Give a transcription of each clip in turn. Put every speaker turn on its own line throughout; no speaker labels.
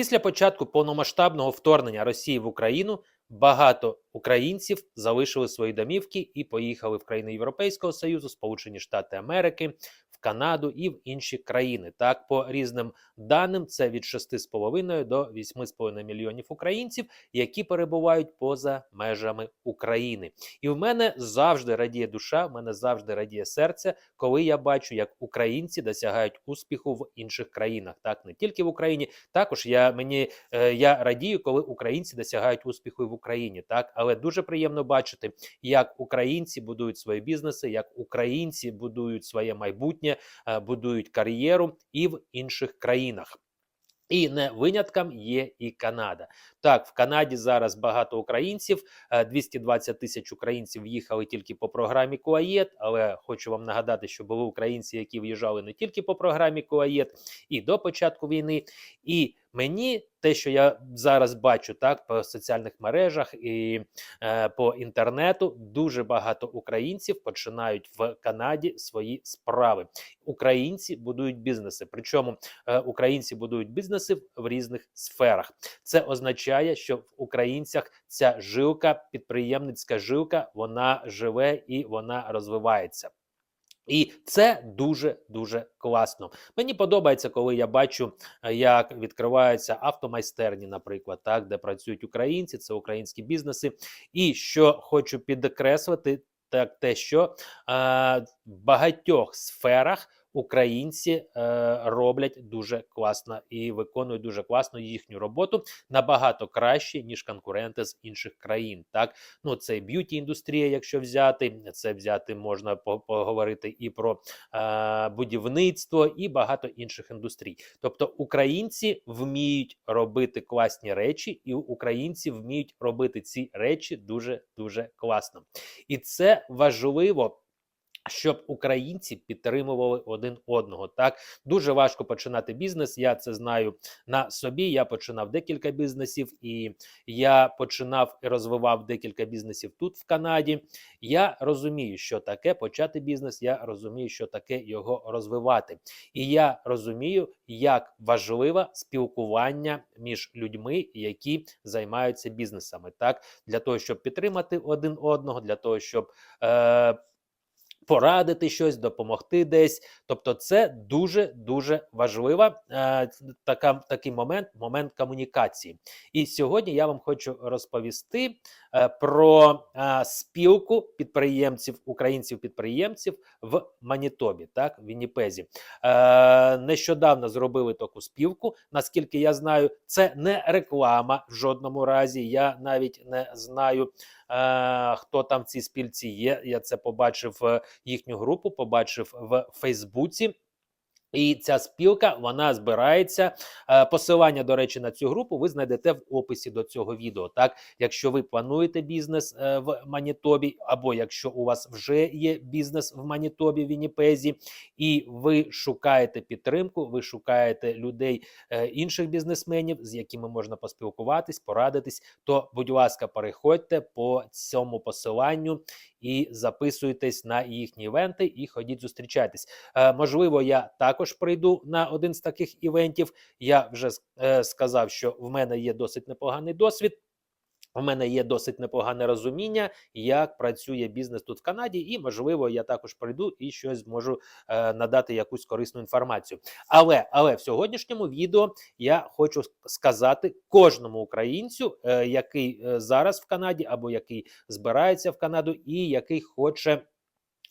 Після початку повномасштабного вторгнення Росії в Україну багато українців залишили свої домівки і поїхали в країни Європейського Союзу, Сполучені Штати Америки, Канаду і в інші країни. Так, по різним даним, це від 6,5 до 8,5 мільйонів українців, які перебувають поза межами України. І в мене завжди радіє душа, в мене завжди радіє серце, коли я бачу, як українці досягають успіху в інших країнах. Так, не тільки в Україні, також я мені е, я радію, коли українці досягають успіху і в Україні. Так, але дуже приємно бачити, як українці будують свої бізнеси, як українці будують своє майбутнє, е, будують кар'єру і в інших країнах. І не винятком є і Канада. Так, в Канаді зараз багато українців. е, 220 тисяч українців їхали тільки по програмі Куаєт. Але хочу вам нагадати, що були українці, які в'їжджали не тільки по програмі Куаєт, і до початку війни. І мені те, що я зараз бачу, так по соціальних мережах і е, по інтернету, дуже багато українців починають в Канаді свої справи. Українці будують бізнеси. Причому е, українці будують бізнеси в різних сферах. Це означає, що в українцях ця жилка, підприємницька жилка, вона живе і вона розвивається. І це дуже дуже класно. Мені подобається, коли я бачу, е, як відкриваються автомайстерні, наприклад, так, де працюють українці, це українські бізнеси. І що хочу підкреслити, так те, що е, в багатьох сферах українці е, роблять дуже класно і виконують дуже класно їхню роботу набагато краще, ніж конкуренти з інших країн. Так, ну це б'юті індустрія, якщо взяти, це взяти можна поговорити і про е, будівництво, і багато інших індустрій. Тобто українці вміють робити класні речі, і українці вміють робити ці речі дуже дуже класно. І це важливо. Щоб українці підтримували один одного, так дуже важко починати бізнес. Я це знаю на собі. Я починав декілька бізнесів, і я починав і розвивав декілька бізнесів тут, в Канаді. Я розумію, що таке почати бізнес. Я розумію, що таке його розвивати. І я розумію, як важливе спілкування між людьми, які займаються бізнесами, так для того, щоб підтримати один одного, для того, щоб е, порадити щось, допомогти десь. Тобто, це дуже дуже важлива е, така, такий момент, момент комунікації. І сьогодні я вам хочу розповісти е, про е, спілку підприємців, українців-підприємців в Манітобі, так, в Вінніпезі. Е, нещодавно зробили таку спілку. Наскільки я знаю, це не реклама в жодному разі. Я навіть не знаю. Е, хто там в цій спільці є? Я це побачив е, їхню групу, побачив в Фейсбуці. І ця спілка вона збирається. Е, Посилання, до речі, на цю групу ви знайдете в описі до цього відео. Так, якщо ви плануєте бізнес е, в Манітобі, або якщо у вас вже є бізнес в Манітобі, Вінніпезі, і ви шукаєте підтримку, ви шукаєте людей е, інших бізнесменів, з якими можна поспілкуватись, порадитись, то будь ласка, переходьте по цьому посиланню і записуйтесь на їхні івенти і ходіть зустрічайтесь. Е, можливо, я також прийду на один з таких івентів. Я вже е, сказав, що в мене є досить непоганий досвід. У мене є досить непогане розуміння, як працює бізнес тут в Канаді, і можливо, я також прийду і щось зможу е, надати якусь корисну інформацію. Але але в сьогоднішньому відео я хочу сказати кожному українцю, е, який е, зараз в Канаді або який збирається в Канаду, і який хоче.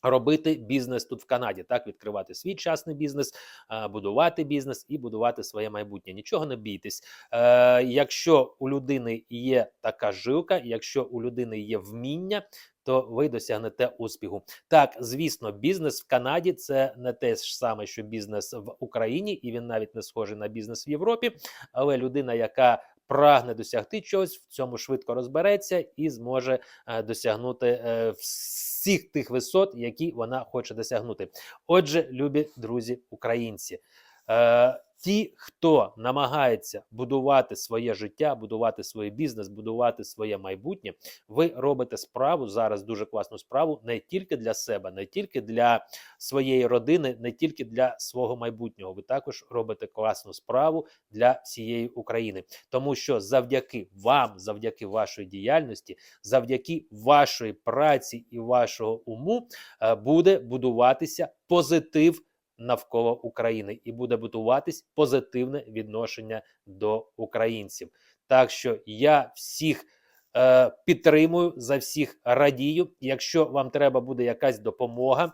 Робити бізнес тут в Канаді, так відкривати свій частний бізнес, е, будувати бізнес і будувати своє майбутнє. Нічого не бійтесь. Е, Якщо у людини є така жилка, якщо у людини є вміння, то ви досягнете успіху. Так, звісно, бізнес в Канаді це не те ж саме, що бізнес в Україні, і він навіть не схожий на бізнес в Європі. Але людина, яка прагне досягти чогось, в цьому швидко розбереться і зможе е, досягнути е, всіх тих висот, які вона хоче досягнути. Отже, любі друзі, українці. Е, Ті, хто намагається будувати своє життя, будувати свій бізнес, будувати своє майбутнє, ви робите справу зараз дуже класну справу не тільки для себе, не тільки для своєї родини, не тільки для свого майбутнього. Ви також робите класну справу для всієї України, тому що завдяки вам, завдяки вашої діяльності, завдяки вашої праці і вашого уму е, буде будуватися позитив навколо України і буде будуватись позитивне відношення до українців. Так що я всіх е, підтримую, за всіх радію. Якщо вам треба буде якась допомога е,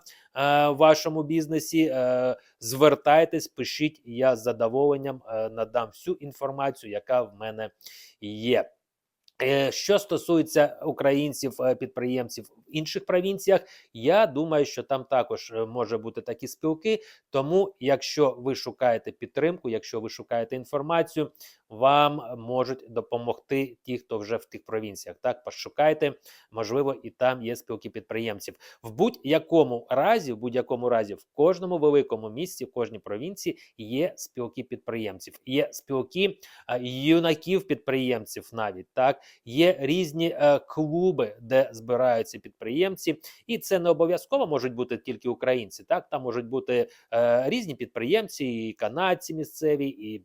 в вашому бізнесі, е, звертайтесь, пишіть. Я з задоволенням е, надам всю інформацію, яка в мене є. Е, Що стосується українців, е, підприємців в інших провінціях, я думаю, що там також е, може бути такі спілки. Тому, якщо ви шукаєте підтримку, якщо ви шукаєте інформацію, вам можуть допомогти ті, хто вже в тих провінціях. Так, пошукайте, можливо, і там є спілки підприємців. В будь-якому разі, в будь-якому разі, в кожному великому місті, в кожній провінції є спілки підприємців, є спілки е, юнаків-підприємців навіть так. Є різні е, клуби, де збираються підприємці, і це не обов'язково можуть бути тільки українці. Так, там можуть бути е, різні підприємці, і канадці місцеві, і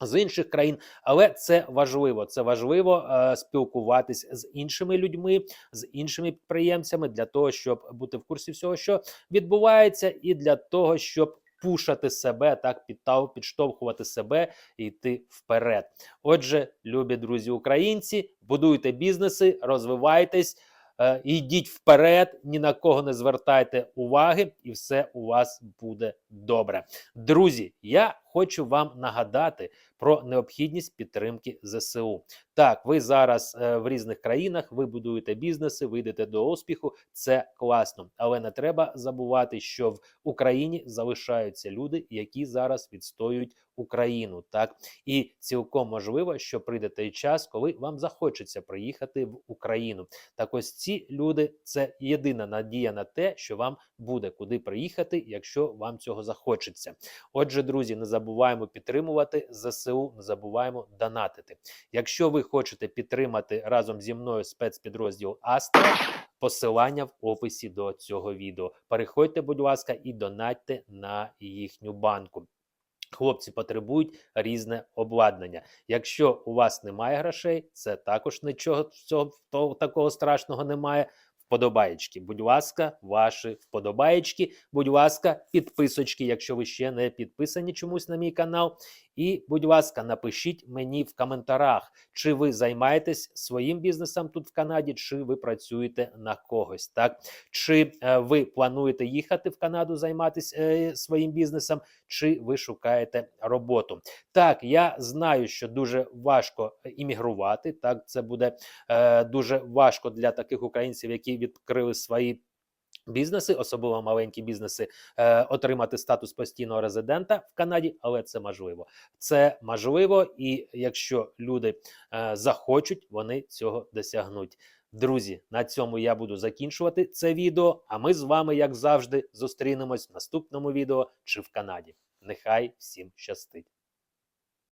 з інших країн, але це важливо. Це важливо е, спілкуватись з іншими людьми, з іншими підприємцями для того, щоб бути в курсі всього, що відбувається, і для того, щоб пушати себе, так підтав, підштовхувати себе і йти вперед. Отже, любі друзі, українці, будуйте бізнеси, розвивайтесь. Е, Йдіть вперед, ні на кого не звертайте уваги, і все у вас буде добре. Друзі, я хочу вам нагадати про необхідність підтримки ЗСУ. Так, ви зараз е, в різних країнах, ви будуєте бізнеси, ви йдете до успіху. Це класно, але не треба забувати, що в Україні залишаються люди, які зараз відстоюють Україну. Так і цілком можливо, що прийде той час, коли вам захочеться приїхати в Україну. Так ось ці люди це єдина надія на те, що вам буде куди приїхати, якщо вам цього захочеться. Отже, друзі, не забуваємо підтримувати ЗСУ, не забуваємо донатити. Якщо ви хочете підтримати разом зі мною спецпідрозділ Астра, посилання в описі до цього відео. Переходьте, будь ласка, і донатьте на їхню банку. Хлопці потребують різне обладнання. Якщо у вас немає грошей, це також нічого цього такого страшного немає. Вподобаєчки, будь ласка, ваші вподобаєчки, будь ласка, підписочки, якщо ви ще не підписані чомусь на мій канал. І, будь ласка, напишіть мені в коментарях, чи ви займаєтесь своїм бізнесом тут в Канаді, чи ви працюєте на когось, так? Чи е, ви плануєте їхати в Канаду займатися е, своїм бізнесом, чи ви шукаєте роботу? Так, я знаю, що дуже важко іммігрувати. Так, це буде е, дуже важко для таких українців, які відкрили свої. Бізнеси, особливо маленькі бізнеси, е, отримати статус постійного резидента в Канаді, але це можливо. Це можливо, і якщо люди е, захочуть, вони цього досягнуть. Друзі, на цьому я буду закінчувати це відео. А ми з вами, як завжди, зустрінемось в наступному відео чи в Канаді. Нехай всім щастить!